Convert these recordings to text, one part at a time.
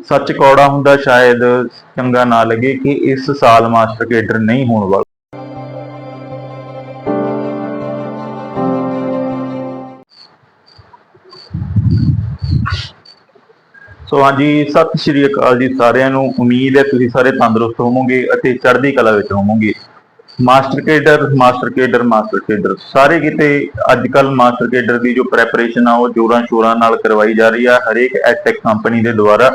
ਸੱਚ ਕੌੜਾ ਹੁੰਦਾ ਸ਼ਾਇਦ ਚੰਗਾ ਨਾ ਲੱਗੇ ਕਿ ਇਸ ਸਾਲ ਮਾਸਟਰ ਕੇਡਰ ਨਹੀਂ ਹੋਣ ਵਾਲਾ। ਸੋ ਹਾਂਜੀ, ਸਤਿ ਸ਼੍ਰੀ ਅਕਾਲ ਜੀ ਸਾਰਿਆਂ ਨੂੰ। ਉਮੀਦ ਹੈ ਤੁਸੀਂ ਸਾਰੇ ਤੰਦਰੁਸਤ ਹੋਵੋਗੇ ਅਤੇ ਚੜ੍ਹਦੀ ਕਲਾ ਵਿੱਚ ਹੋਵੋਗੇ। Master cadre master cadre master cadre. ਸਾਰੇ ਕਿਤੇ ਅੱਜ ਕੱਲ ਮਾਸਟਰ ਕੇਡਰ ਦੀ ਜੋ ਪ੍ਰੈਪਰੇਸ਼ਨ ਆ, ਉਹ ਜੋਰਾਂ ਸ਼ੋਰਾਂ ਨਾਲ ਕਰਵਾਈ ਜਾ ਰਹੀ ਆ। ਹਰੇਕ ਐਡਟੈਕ ਕੰਪਨੀ ਦੇ ਦੁਆਰਾ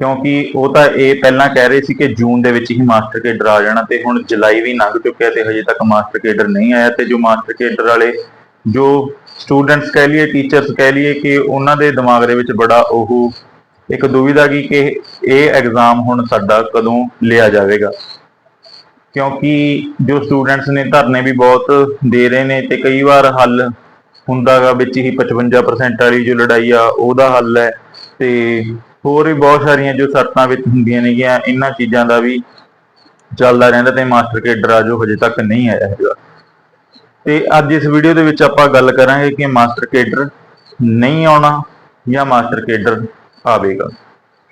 ਕਿਉਂਕਿ ਉਹ ਤਾਂ ਇਹ ਪਹਿਲਾਂ ਕਹਿ ਰਹੇ ਸੀ ਕਿ ਜੂਨ ਦੇ ਵਿੱਚ ਹੀ ਮਾਸਟਰ ਕੇਡਰ ਆ ਜਾਣਾ ਤੇ ਹੁਣ ਜੁਲਾਈ ਵੀ ਲੰਘ ਚੁੱਕਿਆ ਤੇ ਹਜੇ ਤੱਕ ਮਾਸਟਰ ਕੇਡਰ ਨਹੀਂ ਆਇਆ ਤੇ ਜੋ ਮਾਸਟਰ ਕੇਡਰ ਵਾਲੇ, ਜੋ ਸਟੂਡੈਂਟਸ ਕਹਿ ਲਈਏ, ਟੀਚਰਸ ਕਹਿ ਲਈਏ ਕਿ ਉਹਨਾਂ ਦੇ ਦਿਮਾਗ ਦੇ ਵਿੱਚ ਬੜਾ ਉਹ ਇੱਕ ਦੁਵਿਧਾ ਗਈ ਕਿ ਇਹ ਐਗਜ਼ਾਮ ਹੁਣ ਸਾਡਾ ਕਦੋਂ ਲਿਆ ਜਾਵੇਗਾ। ਕਿਉਂਕਿ ਜੋ ਸਟੂਡੈਂਟਸ ਨੇ ਧਰਨੇ ਵੀ ਬਹੁਤ ਦੇ ਰਹੇ ਨੇ ਤੇ ਕਈ ਵਾਰ ਹੱਲ ਹੁੰਦਾਗਾ ਵਿੱਚ ਹੀ 55% ਵਾਲੀ ਜੋ ਲੜਾਈ ਆ, ਉਹਦਾ ਹੱਲ ਹੈ ਤੇ ਹੋਰ ਵੀ ਬਹੁਤ ਸਾਰੀਆਂ ਜੋ ਸ਼ਰਤਾਂ ਵਿੱਚ ਹੁੰਦੀਆਂ ਨੇਗੀਆਂ, ਇਹਨਾਂ ਚੀਜ਼ਾਂ ਦਾ ਵੀ ਚੱਲਦਾ ਰਹਿੰਦਾ ਤੇ ਮਾਸਟਰ ਕੇਡਰ ਆ ਜੋ ਹਜੇ ਤੱਕ ਨਹੀਂ ਆਇਆ ਹੈਗਾ। ਤੇ ਅੱਜ ਇਸ ਵੀਡੀਓ ਦੇ ਵਿੱਚ ਆਪਾਂ ਗੱਲ ਕਰਾਂਗੇ ਕਿ ਮਾਸਟਰ ਕੇਡਰ ਨਹੀਂ ਆਉਣਾ ਜਾਂ ਮਾਸਟਰ ਕੇਡਰ ਆਵੇਗਾ।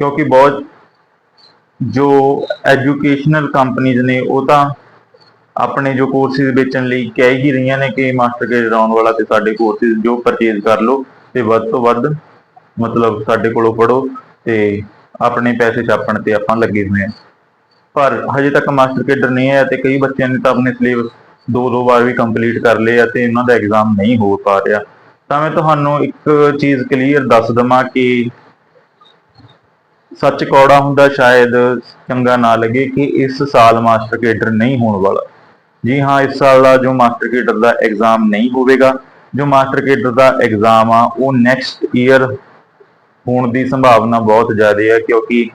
ਕਿਉਂਕਿ ਬਹੁਤ ਜੋ ਐਜੂਕੇਸ਼ਨਲ ਕੰਪਨੀਆਂ ਨੇ ਉਹ ਤਾਂ ਆਪਣੇ ਜੋ ਕੋਰਸਿਸ ਵੇਚਣ ਲਈ ਕਹਿ ਹੀ ਰਹੀਆਂ ਨੇ ਕਿ ਮਾਸਟਰ ਕੇਡਰ ਆਉਣ ਵਾਲਾ ਤੇ ਸਾਡੇ ਕੋਰਸਿਸ ਜੋ ਪਰਚੇਜ਼ ਕਰ ਲਓ ਤੇ ਵੱਧ ਤੋਂ ਵੱਧ ਮਤਲਬ ਸਾਡੇ ਕੋਲੋਂ ਪੜੋ ਤੇ ਆਪਣੇ ਪੈਸੇ ਛਾਪਣ ਤੇ ਆਪਾਂ ਲੱਗੇ ਹੋਏ ਆ ਪਰ ਹਜੇ ਤੱਕ ਮਾਸਟਰ ਕੇਡਰ ਨਹੀਂ ਆਇਆ ਤੇ ਕਈ ਬੱਚਿਆਂ ਨੇ ਤਾਂ ਆਪਣੇ ਸਿਲੇਬਸ ਦੋ ਦੋ ਵਾਰ ਵੀ ਕੰਪਲੀਟ ਕਰ ਲਏ ਆ ਤੇ ਉਹਨਾਂ ਦਾ ਐਗਜ਼ਾਮ ਨਹੀਂ ਹੋ ਪਾ ਰਿਹਾ। ਤਾਂ ਮੈਂ ਤੁਹਾਨੂੰ ਇੱਕ ਚੀਜ਼ ਕਲੀਅਰ ਦੱਸ ਦਵਾਂ ਕਿ ਸੱਚ ਕੌੜਾ ਹੁੰਦਾ ਸ਼ਾਇਦ ਚੰਗਾ ਨਾ ਲੱਗੇ ਕਿ ਇਸ ਸਾਲ ਮਾਸਟਰ ਕੇਡਰ ਨਹੀਂ ਹੋਣ ਵਾਲਾ। ਜੀ ਹਾਂ, ਇਸ ਸਾਲ ਦਾ ਜੋ ਮਾਸਟਰ ਕੇਡਰ ਦਾ ਐਗਜ਼ਾਮ ਨਹੀਂ ਹੋਵੇਗਾ, ਜੋ ਮਾਸਟਰ ਕੇਡਰ ਦਾ ਐਗਜ਼ਾਮ ਆ, ਉਹ ਨੈਕਸਟ ਈਅਰ ਹੋਣ ਦੀ ਸੰਭਾਵਨਾ ਬਹੁਤ ਜ਼ਿਆਦਾ ਹੈ ਕਿਉਂਕਿ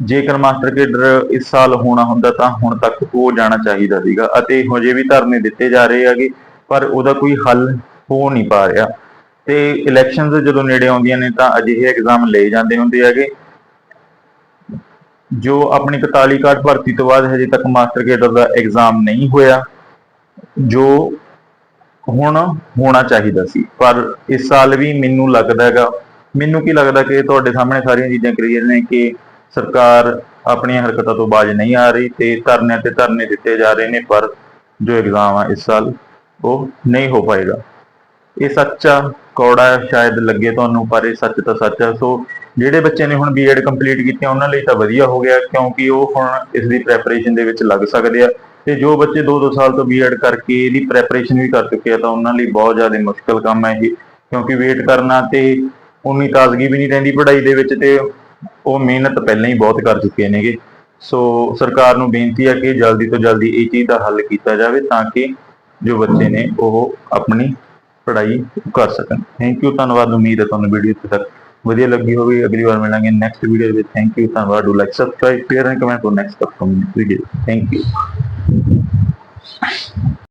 ਜੇਕਰ ਮਾਸਟਰ ਕੇਡਰ ਇਸ ਸਾਲ ਹੋਣਾ ਹੁੰਦਾ ਤਾਂ ਹੁਣ ਤੱਕ ਹੋ ਜਾਣਾ ਚਾਹੀਦਾ ਸੀਗਾ ਅਤੇ ਹਜੇ ਵੀ ਧਰਨੇ ਦਿੱਤੇ ਜਾ ਰਹੇ ਹੈਗੇ, ਪਰ ਉਹਦਾ ਕੋਈ ਹੱਲ ਹੋ ਨਹੀਂ ਪਾ ਰਿਹਾ। ਤੇ ਇਲੈਕਸ਼ਨਸ ਜਦੋਂ ਨੇੜੇ ਆਉਂਦੀਆਂ ਨੇ ਤਾਂ ਅਜਿਹੇ ਐਗਜ਼ਾਮ ਲਏ ਜਾਂਦੇ ਹੁੰਦੇ ਹੈਗੇ। ਜੋ ਆਪਣੀ 41 ਕਾਰਡ ਭਰਤੀ ਤੋਂ ਬਾਅਦ ਹਜੇ ਤੱਕ ਮਾਸਟਰ ਕੇਡਰ ਦਾ ਐਗਜ਼ਾਮ ਨਹੀਂ ਹੋਇਆ, ਜੋ ਹੁਣ ਹੋਣਾ ਚਾਹੀਦਾ ਸੀ। ਪਰ ਇਸ ਸਾਲ ਵੀ ਮੈਨੂੰ ਲੱਗਦਾ ਹੈਗਾ, ਮੈਨੂੰ ਕੀ ਲੱਗਦਾ ਕਿ ਤੁਹਾਡੇ ਸਾਹਮਣੇ ਸਾਰੀਆਂ ਚੀਜ਼ਾਂ ਕਲੀਅਰ ਨੇ ਕਿ ਸਰਕਾਰ ਆਪਣੀਆਂ ਹਰਕਤਾਂ ਤੋਂ ਬਾਜ ਨਹੀਂ ਆ ਰਹੀ ਤੇ ਧਰਨੇ ਤੇ ਧਰਨੇ ਦਿੱਤੇ ਜਾ ਰਹੇ ਨੇ, ਪਰ ਜੋ ਐਗਜ਼ਾਮ ਆ ਇਸ ਸਾਲ ਉਹ ਨਹੀਂ ਹੋ ਪਾਏਗਾ। ਇਹ ਸੱਚਾ ਕੌੜਾ ਸ਼ਾਇਦ ਲੱਗੇ ਤੁਹਾਨੂੰ, ਪਰ ਇਹ ਸੱਚ ਤਾਂ ਸੱਚ ਹੈ ਸੋ ਜਿਹੜੇ ਬੱਚੇ ਨੇ ਹੁਣ ਬੀਐਡ ਕੰਪਲੀਟ ਕੀਤੀ ਉਹਨਾਂ ਲਈ ਤਾਂ ਵਧੀਆ ਹੋ ਗਿਆ, ਕਿਉਂਕਿ ਉਹ ਹੁਣ ਇਸ ਦੀ ਪ੍ਰੈਪਰੇਸ਼ਨ ਦੇ ਵਿੱਚ ਲੱਗ ਸਕਦੇ ਆ। ਤੇ ਜੋ ਬੱਚੇ 2-2 ਸਾਲ ਤੋਂ ਬੀਐਡ ਕਰਕੇ ਇਹਦੀ ਪ੍ਰੈਪਰੇਸ਼ਨ ਵੀ ਕਰ ਚੁੱਕੇ ਆ ਤਾਂ ਉਹਨਾਂ ਲਈ ਬਹੁਤ ਜ਼ਿਆਦਾ ਮੁਸ਼ਕਲ ਕੰਮ ਹੈ ਇਹ, ਕਿਉਂਕਿ ਵੇਟ ਕਰਨਾ ਤੇ ਉਨੀ ਤਾਜ਼ਗੀ ਵੀ ਨਹੀਂ ਰਹਿੰਦੀ ਪੜ੍ਹਾਈ ਦੇ ਵਿੱਚ ਤੇ ਉਹ ਮਿਹਨਤ ਪਹਿਲਾਂ ਹੀ ਬਹੁਤ ਕਰ ਚੁੱਕੇ ਨੇਗੇ। ਸੋ ਸਰਕਾਰ ਨੂੰ ਬੇਨਤੀ ਹੈ ਕਿ ਜਲਦੀ ਤੋਂ ਜਲਦੀ ਇਹ ਚੀਜ਼ ਦਾ ਹੱਲ ਕੀਤਾ ਜਾਵੇ ਤਾਂ ਕਿ ਜੋ ਬੱਚੇ ਨੇ ਉਹ ਆਪਣੀ ਪੜ੍ਹਾਈ ਕਰ ਸਕਣ। ਥੈਂਕ ਯੂ ਧੰਨਵਾਦ, ਉਮੀਦ ਹੈ ਤੁਹਾਨੂੰ ਵੀਡੀਓ ਇੱਥੇ ਤੱਕ ਵਧੀਆ ਲੱਗੀ ਹੋਵੇ, ਅਗਲੀ ਵਾਰ ਮਿਲਾਂਗੇ ਨੈਕਸਟ ਵੀਡੀਓ ਵਿੱਚ। ਥੈਂਕ ਯੂ ਧੰਨਵਾਦ do like subscribe share and comment for next upcoming video thank you